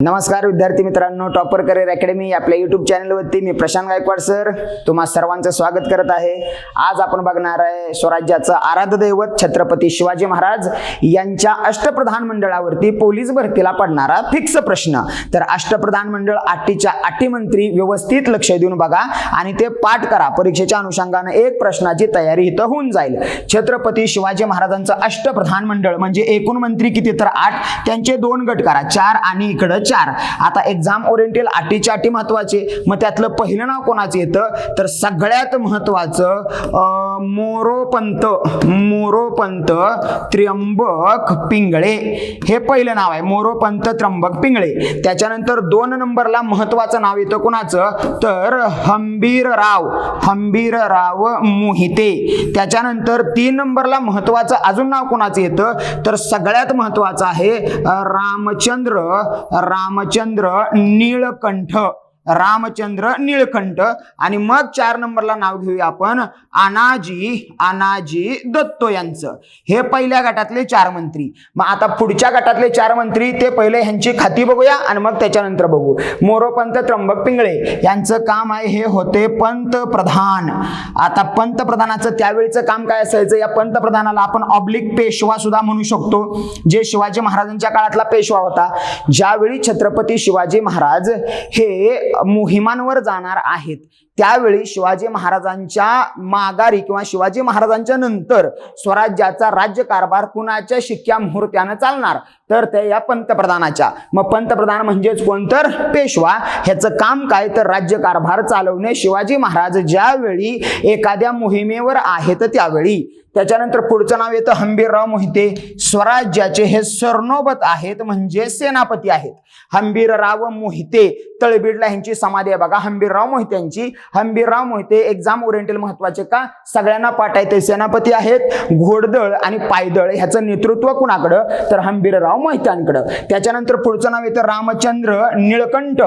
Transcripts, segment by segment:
नमस्कार विद्यार्थी मित्रांनो. टॉपर करिअर अकॅडमी आपल्या युट्यूब चॅनलवरती मी प्रशांत गायकवाड सर तुम्हा सर्वांचं स्वागत करत आहे. आज आपण बघणार आहे स्वराज्याचं आराध्य दैवत छत्रपती शिवाजी महाराज यांच्या अष्टप्रधान मंडळावरती पोलीस भरतीला पडणारा फिक्स प्रश्न. तर अष्टप्रधान मंडळ आठीच्या आठी मंत्री व्यवस्थित लक्ष देऊन बघा आणि ते पाठ करा. परीक्षेच्या अनुषंगानं एक प्रश्नाची तयारी इथं होऊन जाईल. छत्रपती शिवाजी महाराजांचं अष्टप्रधान मंडळ म्हणजे एकूण मंत्री किती? तर आठ. त्यांचे दोन गट करा. चार आणि इकडं चार. आता एक्झाम ओरिएंटल आटीच्या अटी महत्त्वाचे. मग त्यातलं पहिलं नाव कोणाचं येतं? तर सगळ्यात महत्वाचं मोरोपंत मोरोपंत त्र्यंबक पिंगळे. हे पहिलं नाव आहे मोरोपंत त्र्यंबक पिंगळे. त्याच्यानंतर दोन नंबरला महत्वाचं नाव येतं कोणाचं? तर हंबीरराव हंबीरराव मोहिते. त्याच्यानंतर तीन नंबरला महत्वाचं अजून नाव कोणाचं येतं? तर सगळ्यात महत्वाचं आहे रामचंद्र रामचंद्र नीळकंठ. रामचंद्र निळकंठ. आणि मग चार नंबरला नाव घेऊया आपण अनाजी अनाजी दत्तो यांचं. हे पहिल्या गटातले चार मंत्री. मग आता पुढच्या गटातले चार मंत्री ते पहिले ह्यांची खाती बघूया आणि मग त्याच्यानंतर बघू. मोरोपंत त्र्यंबक पिंगळे यांचं काम आहे हे होते पंतप्रधान. आता पंतप्रधानाचं त्यावेळीचं काम काय असायचं? या पंतप्रधानाला आपण ऑब्लिक पेशवा सुद्धा म्हणू शकतो जे शिवाजी महाराजांच्या काळातला पेशवा होता. ज्यावेळी छत्रपती शिवाजी महाराज हे मोहिमांवर जाणार आहेत. त्यावेळी शिवाजी महाराजांच्या माघारी किंवा शिवाजी महाराजांच्या नंतर स्वराज्याचा राज्यकारभार कुणाच्या शिक्क्या मुहूर्त्यानं चालणार? तर ते या पंतप्रधानाच्या. मग पंतप्रधान म्हणजेच कोण? तर पेशवा. ह्याचं काम काय? तर राज्यकारभार चालवणे. शिवाजी महाराज ज्यावेळी एखाद्या मोहिमेवर आहेत त्यावेळी. त्याच्यानंतर पुढचं नाव येतं हंबीरराव मोहिते. स्वराज्याचे हे सरनोबत आहेत म्हणजे सेनापती आहेत. हंबीरराव मोहिते तळबीडला ह्यांची समाधी आहे. बघा हंबीरराव मोहित्यांची हंबीरराव मोहिते एक्झाम ओरिएंटल महत्त्वाचे का? सगळ्यांना पाठ आहे ते सेनापती आहेत घोडदळ आणि पायदळ ह्याचं नेतृत्व कुणाकडं? तर हंबीरराव मोहित्यांकडं. त्याच्यानंतर पुढचं नाव येतं रामचंद्र निळकंठ.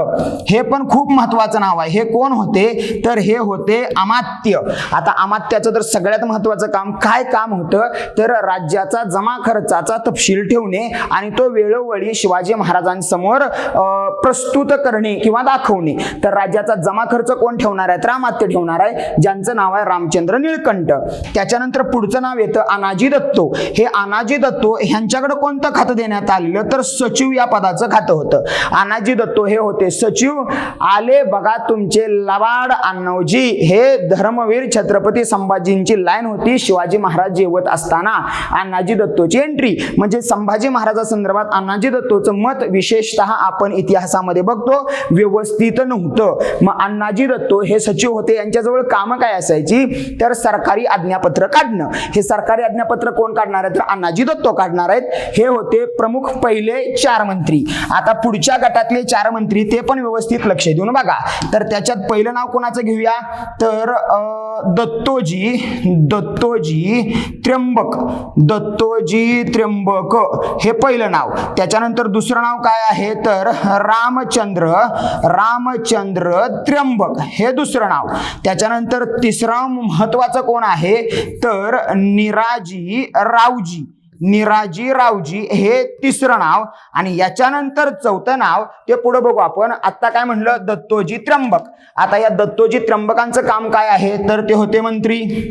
हे पण खूप महत्वाचं नाव आहे. हे कोण होते? तर हे होते अमात्य. आता अमात्याचं तर सगळ्यात महत्वाचं काम काय काम होतं? तर राज्याचा जमा खर्चाचा तपशील ठेवणे आणि तो वेळोवेळी शिवाजी महाराजांसमोर प्रस्तुत करणे किंवा दाखवणे. तर राज्याचा जमा खर्च कोण ठेवणार आहेत रामात्य ठेवणार आहे. ज्यांचं नाव आहे रामचंद्र निळकंठ. त्याच्यानंतर पुढचं नाव येतं अनाजी दत्तो. हे अनाजी दत्तो ह्यांच्याकडे कोणतं खातं देण्यात आलेलं? तर सचिव या पदाचं खातं होतं. अनाजी दत्तो हे होते सचिव. आले बघा तुमचे लवाड अण्णवजी हे धर्मवीर छत्रपती संभाजींची लाईन होती. शिवाजी महाराज जेवत असताना अण्णाजी दत्तोची एंट्री म्हणजे संभाजी महाराजा संदर्भात अण्णाजी दत्तोचं मत विशेषतः आपण इतिहासामध्ये बघतो. व्यवस्थित नव्हतं. मग अण्णाजी दत्तो हे सचिव होते यांच्याजवळ कामं काय असायची? तर सरकारी आज्ञापत्र काढणं. हे सरकारी आज्ञापत्र कोण काढणार आहे? तर अण्णाजी दत्तो काढणार आहेत. हे होते प्रमुख पहिले चार मंत्री. आता पुढच्या गटातले चार मंत्री ते पण व्यवस्थित लक्ष देऊन बघा. तर त्याच्यात पहिलं नाव कोणाचं घेऊया? तर अं, दत्तोजी दत्तोजी त्र्यंबक. दत्तोजी त्र्यंबक हे पहिलं नाव. त्याच्यानंतर दुसरं नाव काय आहे? तर रामचंद्र रामचंद्र त्र्यंबक. हे दुसरं नाव. त्याच्यानंतर तिसरा महत्वाचं कोण आहे? तर निराजी रावजी. निराजी रावजी हे तिसरं नाव आणि याच्यानंतर चौथं नाव ते पुढे बघू आपण. आता काय म्हणलं? दत्तोजी त्र्यंबक. आता या दत्तोजी त्र्यंबकांचं काम काय आहे? तर ते होते मंत्री.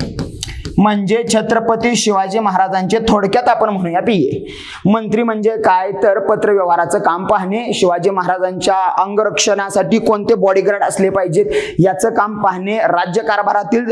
म्हणजे छत्रपती शिवाजी महाराजांचे थोडक्यात आपण म्हणूया पीए मंत्री म्हणजे काय? तर पत्रव्यवहाराचं काम पाहणे. शिवाजी महाराजांच्या अंगरक्षणासाठी कोणते बॉडीगार्ड असले पाहिजेत? याचं काम पाहणे. राज्यकारभारातील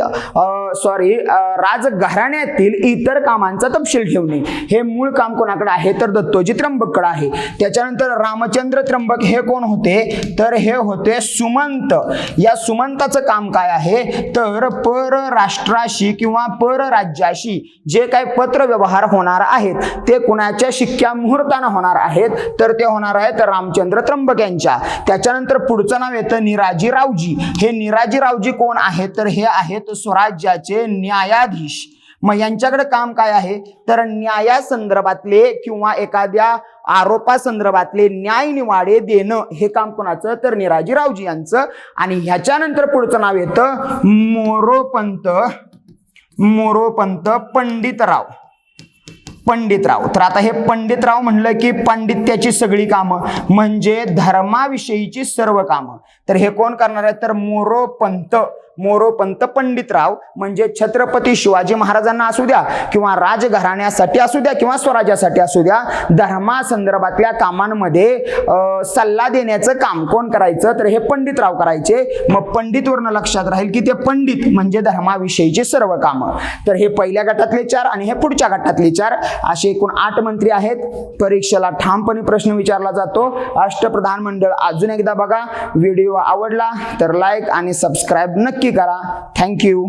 सॉरी राजघराण्यातील इतर कामांचा तपशील ठेवणे. हे मूळ काम कोणाकडे आहे? तर दत्तोजी त्र्यंबककडे आहे. त्याच्यानंतर रामचंद्र त्र्यंबक हे कोण होते? तर हे होते सुमंत. या सुमंताचं काम काय आहे? तर परराष्ट्राशी किंवा परराज्याशी जे काही पत्र व्यवहार होणार आहेत ते कुणाच्या शिक्क्या मुहूर्तानं होणार आहेत तर ते होणार आहेत रामचंद्र त्र्यंबक यांच्या. त्याच्यानंतर पुढचं नाव येतं निराजी रावजी हे निराजी रावजी कोण आहेत? तर हे आहेत स्वराज्याचे न्यायाधीश. मग यांच्याकडे काम काय आहे? तर न्यायासंदर्भातले किंवा एखाद्या आरोपासंदर्भातले न्याय निवाडे देणं हे काम कोणाचं? तर निराजी रावजी यांचं. आणि ह्याच्यानंतर पुढचं नाव येतं मोरोपंत मोरोपंत पंडितराव. पंडितराव. तर आता हे पंडितराव म्हणलं की पांडित्याची सगळी कामं म्हणजे धर्माविषयीची सर्व कामं. तर हे कोण करणार आहे तर मोरोपंत मोरोपंत पंडितराव म्हणजे छत्रपती शिवाजी महाराजांना असू द्या किंवा राजघराण्यासाठी असू द्या किंवा स्वराज्यासाठी असू द्या धर्मासंदर्भातल्या कामांमध्ये सल्ला देण्याचं काम कोण करायचं? तर हे पंडितराव करायचे. मग पंडितवरनं लक्षात राहील की ते पंडित म्हणजे धर्माविषयीचे सर्व कामं. तर हे पहिल्या गटातले चार आणि हे पुढच्या गटातले चार. असे एकूण आठ मंत्री आहेत. परीक्षेला ठामपणे प्रश्न विचारला जातो. अष्टप्रधान मंडळ अजून एकदा बघा. व्हिडिओ आवडला तर लाईक आणि सबस्क्राईब नक्की करा. थँक्यू